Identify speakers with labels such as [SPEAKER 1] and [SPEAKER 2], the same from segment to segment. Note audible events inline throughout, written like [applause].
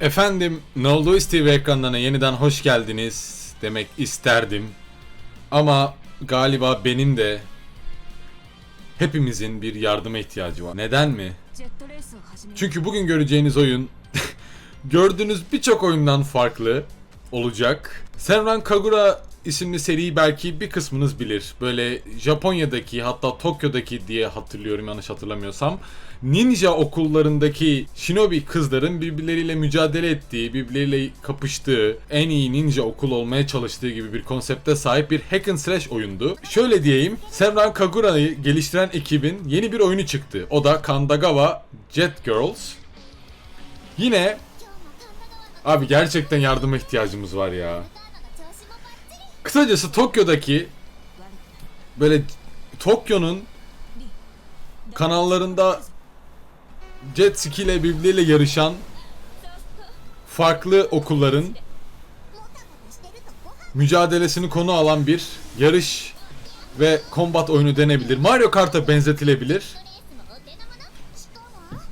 [SPEAKER 1] Efendim Noldois TV ekranlarına yeniden hoş geldiniz demek isterdim. Ama galiba benim de hepimizin bir yardıma ihtiyacı var. Neden mi? Çünkü bugün göreceğiniz oyun [laughs] gördüğünüz birçok oyundan farklı olacak. Senran Kagura isimli seriyi belki bir kısmınız bilir. Böyle Japonya'daki hatta Tokyo'daki diye hatırlıyorum yanlış hatırlamıyorsam. Ninja okullarındaki shinobi kızların birbirleriyle mücadele ettiği, birbirleriyle kapıştığı, en iyi ninja okul olmaya çalıştığı gibi bir konsepte sahip bir hack and slash oyundu. Şöyle diyeyim, Senran Kagura'yı geliştiren ekibin yeni bir oyunu çıktı. O da Kandagawa Jet Girls. Yine Abi gerçekten yardıma ihtiyacımız var ya. Kısacası Tokyo'daki böyle Tokyo'nun kanallarında jet ski ile birbirleriyle yarışan farklı okulların mücadelesini konu alan bir yarış ve combat oyunu denebilir. Mario Kart'a benzetilebilir.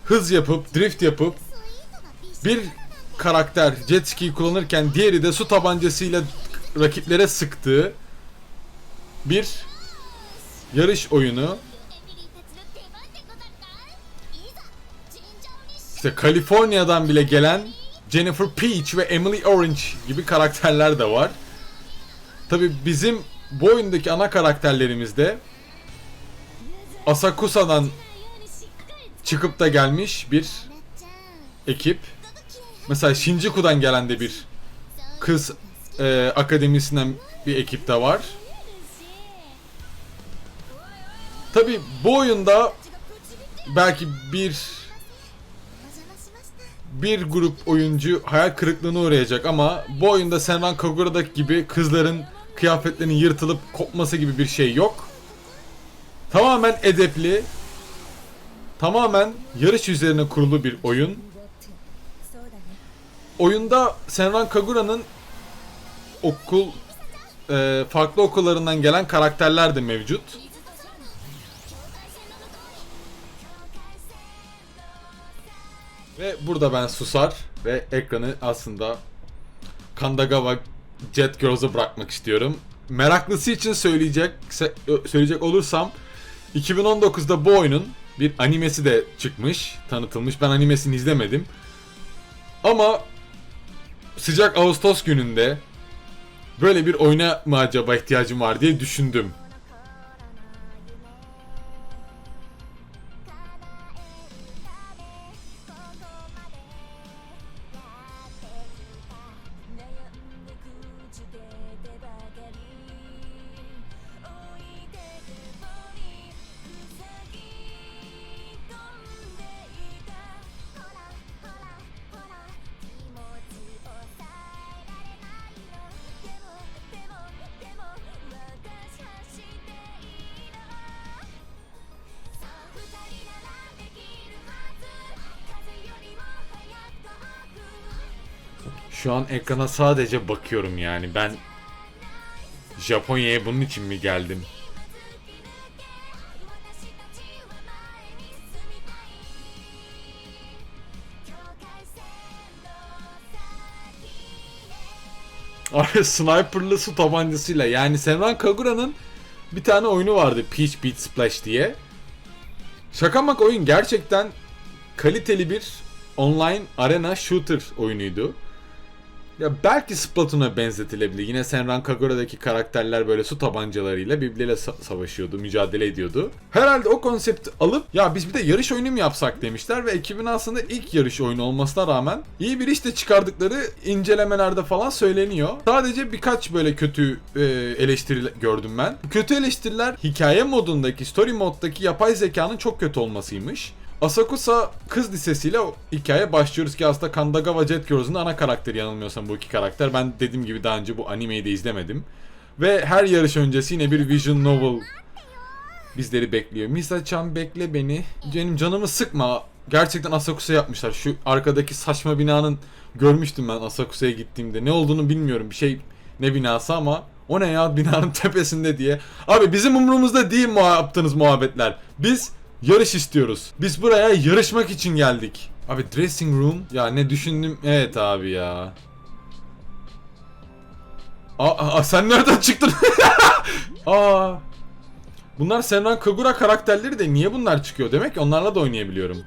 [SPEAKER 1] Hız yapıp, drift yapıp bir karakter jet ski kullanırken diğeri de su tabancasıyla rakiplere sıktığı bir yarış oyunu. İşte Kaliforniya'dan bile gelen Jennifer Peach ve Emily Orange gibi karakterler de var. Tabi bizim bu oyundaki ana karakterlerimiz de Asakusa'dan çıkıp da gelmiş bir ekip. Mesela Shinjuku'dan gelen de bir kız e, akademisinden bir ekip de var. Tabi bu oyunda belki bir bir grup oyuncu hayal kırıklığına uğrayacak ama bu oyunda Senran Kagura'daki gibi kızların kıyafetlerinin yırtılıp kopması gibi bir şey yok. Tamamen edepli, tamamen yarış üzerine kurulu bir oyun. Oyunda Senran Kagura'nın okul e, farklı okullarından gelen karakterler de mevcut. Ve burada ben susar ve ekranı aslında Kandagawa Jet Girls'a bırakmak istiyorum. Meraklısı için söyleyecek söyleyecek olursam 2019'da bu oyunun bir animesi de çıkmış, tanıtılmış. Ben animesini izlemedim. Ama sıcak Ağustos gününde böyle bir oyuna mı acaba ihtiyacım var diye düşündüm. Şu an ekrana sadece bakıyorum yani ben Japonya'ya bunun için mi geldim? [laughs] Sniperlı su tabancasıyla yani Senran Kagura'nın bir tane oyunu vardı Peach Beat Splash diye. Şaka mak oyun gerçekten kaliteli bir online arena shooter oyunuydu. Ya belki Splatoon'a benzetilebilir. Yine Senran Kagura'daki karakterler böyle su tabancalarıyla birbirleriyle sa- savaşıyordu, mücadele ediyordu. Herhalde o konsepti alıp ya biz bir de yarış oyunu mu yapsak demişler ve ekibin aslında ilk yarış oyunu olmasına rağmen iyi bir iş de çıkardıkları incelemelerde falan söyleniyor. Sadece birkaç böyle kötü e, eleştiri gördüm ben. Kötü eleştiriler hikaye modundaki, story moddaki yapay zekanın çok kötü olmasıymış. Asakusa kız lisesiyle o hikaye başlıyoruz ki aslında Kandagawa Jet Girls'ın ana karakteri yanılmıyorsam bu iki karakter. Ben dediğim gibi daha önce bu animeyi de izlemedim. Ve her yarış öncesi yine bir visual novel bizleri bekliyor. Misa-chan bekle beni. Benim canımı sıkma. Gerçekten Asakusa yapmışlar. Şu arkadaki saçma binanın görmüştüm ben Asakusa'ya gittiğimde. Ne olduğunu bilmiyorum. Bir şey ne binası ama o ne ya binanın tepesinde diye. Abi bizim umurumuzda değil mu yaptığınız muhabbetler. Biz Yarış istiyoruz. Biz buraya yarışmak için geldik. Abi dressing room. Ya ne düşündüm? Evet abi ya. Aa, aa sen nereden çıktın? [laughs] aa. Bunlar Senran Kagura karakterleri de niye bunlar çıkıyor? Demek ki onlarla da oynayabiliyorum.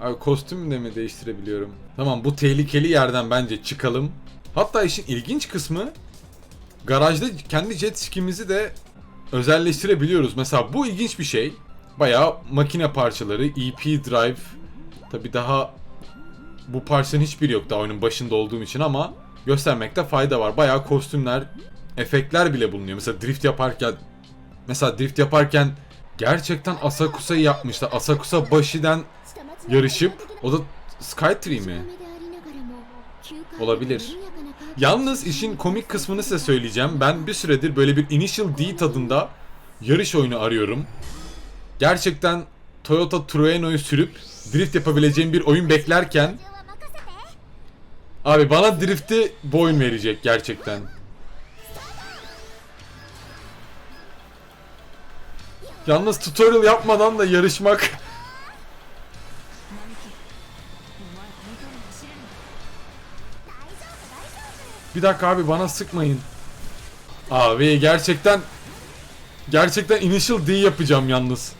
[SPEAKER 1] Abi kostüm de mi değiştirebiliyorum? Tamam bu tehlikeli yerden bence çıkalım. Hatta işin ilginç kısmı garajda kendi jet skimizi de özelleştirebiliyoruz. Mesela bu ilginç bir şey. Bayağı makine parçaları, EP drive. Tabi daha bu parçanın hiçbiri yok daha oyunun başında olduğum için ama göstermekte fayda var. Bayağı kostümler, efektler bile bulunuyor. Mesela drift yaparken mesela drift yaparken gerçekten Asakusa'yı yapmışlar. Asakusa Bashi'den yarışıp o da Skytree mi? Olabilir. Yalnız işin komik kısmını size söyleyeceğim. Ben bir süredir böyle bir Initial D tadında yarış oyunu arıyorum. Gerçekten Toyota Trueno'yu sürüp drift yapabileceğim bir oyun beklerken Abi bana drift'i bu oyun verecek gerçekten. Yalnız tutorial yapmadan da yarışmak Bir dakika abi bana sıkmayın. Abi gerçekten gerçekten initial D yapacağım yalnız.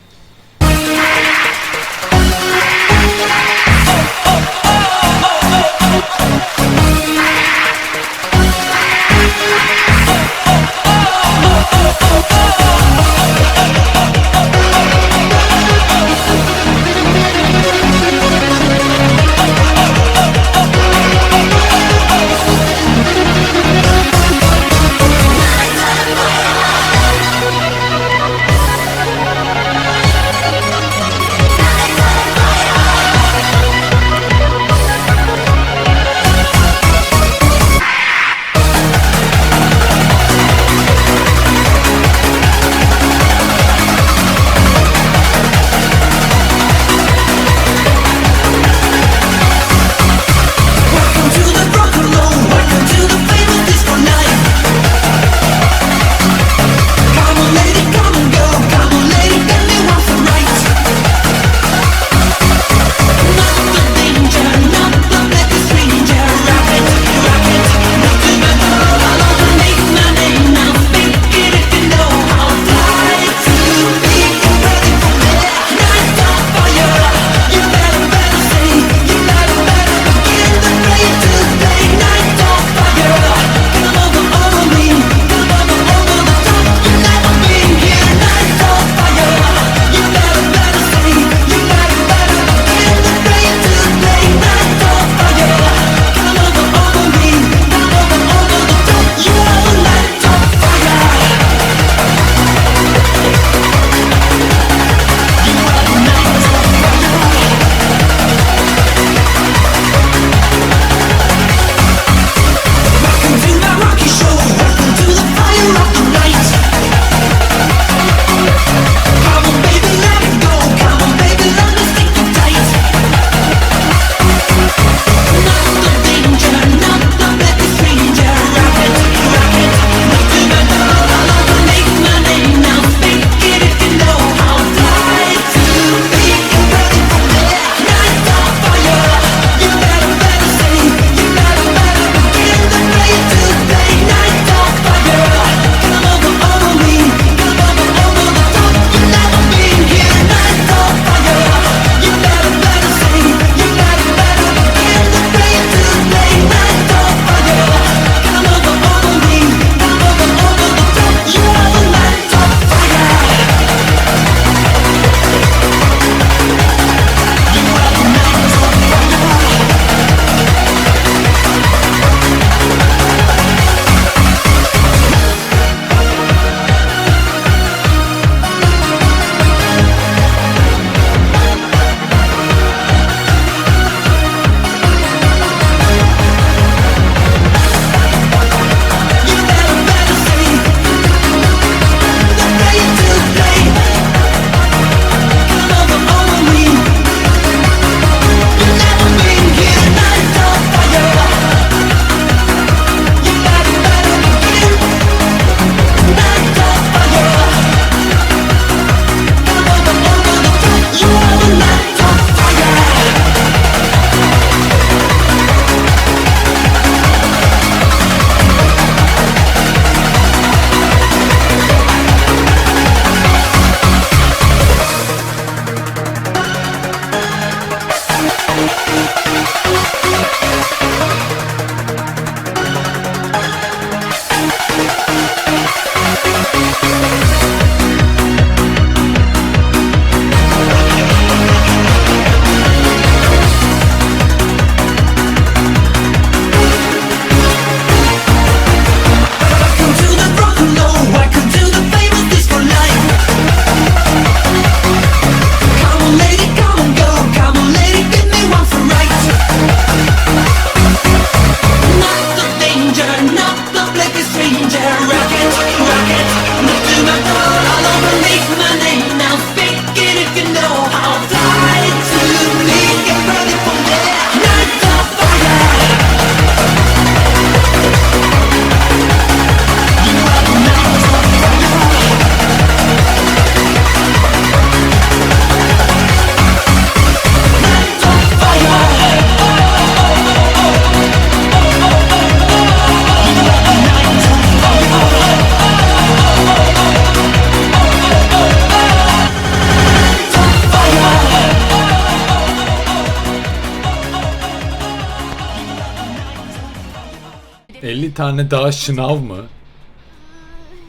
[SPEAKER 1] tane daha şınav mı?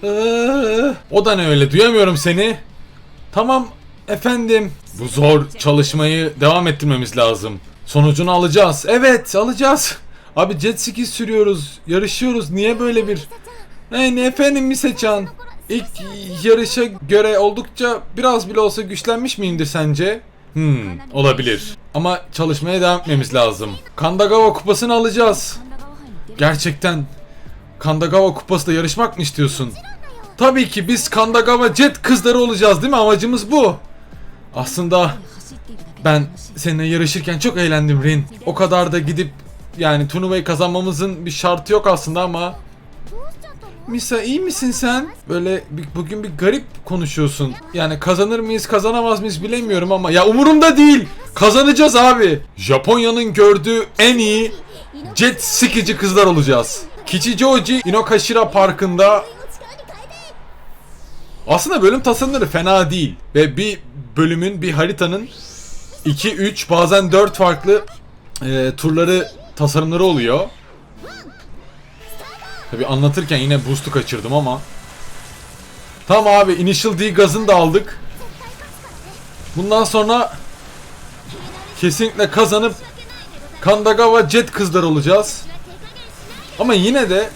[SPEAKER 1] Ee, o da ne öyle duyamıyorum seni. Tamam efendim. Bu zor çalışmayı devam ettirmemiz lazım. Sonucunu alacağız. Evet alacağız. Abi jet ski sürüyoruz. Yarışıyoruz. Niye böyle bir... Yani efendim mi seçen? İlk yarışa göre oldukça biraz bile olsa güçlenmiş miyimdir sence? Hmm, olabilir. Ama çalışmaya devam etmemiz lazım. Kandagawa kupasını alacağız. Gerçekten Kandagawa kupasında yarışmak mı istiyorsun? Tabii ki biz Kandagawa Jet kızları olacağız değil mi? Amacımız bu. Aslında ben seninle yarışırken çok eğlendim Rin. O kadar da gidip yani turnuvayı kazanmamızın bir şartı yok aslında ama Misa iyi misin sen? Böyle bir, bugün bir garip konuşuyorsun. Yani kazanır mıyız kazanamaz mıyız bilemiyorum ama ya umurumda değil. Kazanacağız abi. Japonya'nın gördüğü en iyi jet sikici kızlar olacağız. Kichijoji Inokashira Parkı'nda aslında bölüm tasarımları fena değil ve bir bölümün bir haritanın 2 3 bazen 4 farklı e, turları tasarımları oluyor. Tabi anlatırken yine boost'u kaçırdım ama. Tamam abi Initial D gazını da aldık. Bundan sonra kesinlikle kazanıp Kandagawa Jet kızlar olacağız. Ama yine de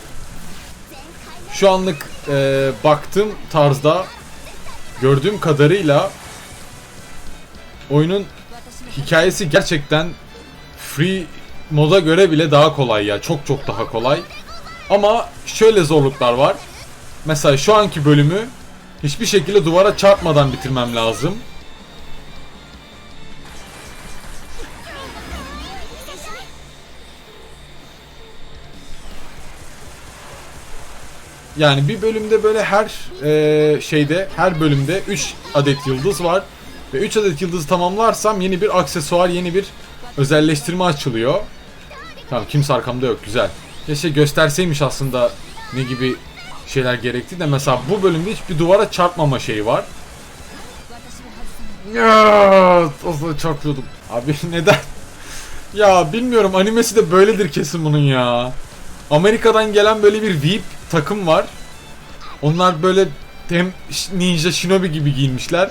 [SPEAKER 1] şu anlık e, baktığım tarzda gördüğüm kadarıyla oyunun hikayesi gerçekten free moda göre bile daha kolay ya. Çok çok daha kolay. Ama şöyle zorluklar var. Mesela şu anki bölümü hiçbir şekilde duvara çarpmadan bitirmem lazım. Yani bir bölümde böyle her e, şeyde, her bölümde 3 adet yıldız var. Ve 3 adet yıldızı tamamlarsam yeni bir aksesuar, yeni bir özelleştirme açılıyor. Tamam kimse arkamda yok, güzel. Keşke gösterseymiş aslında ne gibi şeyler gerektiği de mesela bu bölümde hiçbir duvara çarpmama şeyi var. Ya, o çarpıyordum. Abi [laughs] neden? ya bilmiyorum animesi de böyledir kesin bunun ya. Amerika'dan gelen böyle bir VIP takım var. Onlar böyle hem ninja shinobi gibi giyinmişler.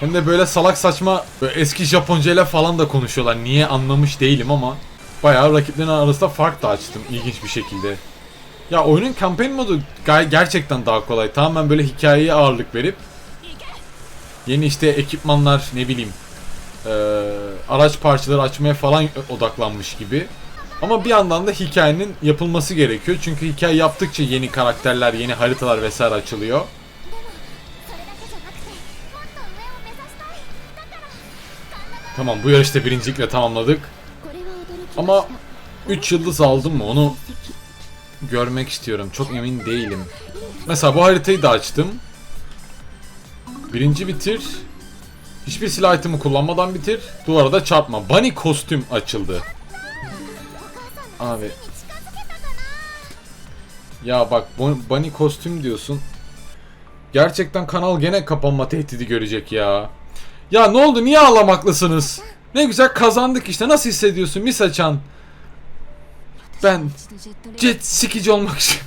[SPEAKER 1] Hem de böyle salak saçma böyle eski Japonca ile falan da konuşuyorlar. Niye anlamış değilim ama bayağı rakiplerin arasında fark da açtım ilginç bir şekilde. Ya oyunun campaign modu gerçekten daha kolay. Tamamen böyle hikayeye ağırlık verip yeni işte ekipmanlar ne bileyim eee, araç parçaları açmaya falan odaklanmış gibi. Ama bir yandan da hikayenin yapılması gerekiyor. Çünkü hikaye yaptıkça yeni karakterler, yeni haritalar vesaire açılıyor. Tamam bu yarışta birincilikle tamamladık. Ama 3 yıldız aldım mı onu görmek istiyorum. Çok emin değilim. Mesela bu haritayı da açtım. Birinci bitir. Hiçbir silah itemi kullanmadan bitir. Duvara da çarpma. Bunny kostüm açıldı. Abi. Ya bak Bunny kostüm diyorsun. Gerçekten kanal gene kapanma tehdidi görecek ya. Ya ne oldu niye ağlamaklısınız? Ne güzel kazandık işte nasıl hissediyorsun Misa-chan? Ben jet sikici olmak için